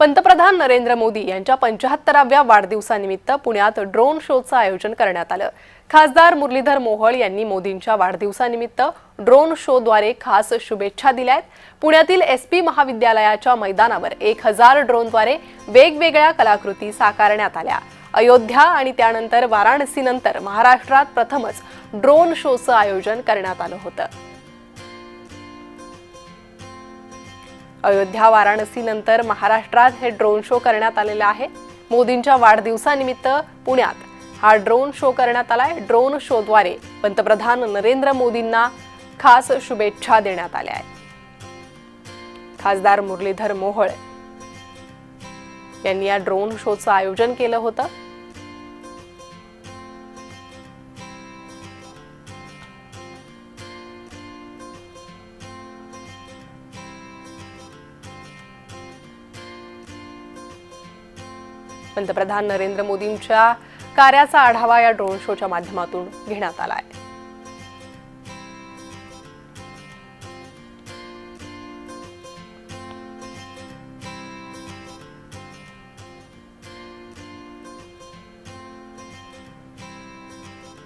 पंतप्रधान नरेंद्र मोदी यांच्या पंच्याहत्तराव्या वाढदिवसानिमित्त पुण्यात ड्रोन शोचं आयोजन करण्यात आलं. खासदार मुरलीधर मोहोळ यांनी मोदींच्या वाढदिवसानिमित्त ड्रोन शोद्वारे खास शुभेच्छा दिल्यात. पुण्यातील एस पी महाविद्यालयाच्या मैदानावर एक हजार ड्रोनद्वारे वेगवेगळ्या कलाकृती साकारण्यात आल्या. अयोध्या आणि त्यानंतर वाराणसीनंतर महाराष्ट्रात प्रथमच ड्रोन शोचं आयोजन करण्यात आलं होतं. अयोध्या वाराणसी नंतर महाराष्ट्रात हे ड्रोन शो करण्यात आलेले आहे. मोदींच्या वाढदिवसानिमित्त पुण्यात हा ड्रोन शो करण्यात आलाय. ड्रोन शोद्वारे पंतप्रधान नरेंद्र मोदींना खास शुभेच्छा देण्यात आल्या आहेत. खासदार मुरलीधर मोहोळ यांनी या ड्रोन शोचं आयोजन केलं होतं. पंतप्रधान नरेंद्र मोदींच्या कार्याचा आढावा या ड्रोन शोच्या माध्यमातून घेण्यात आला आहे.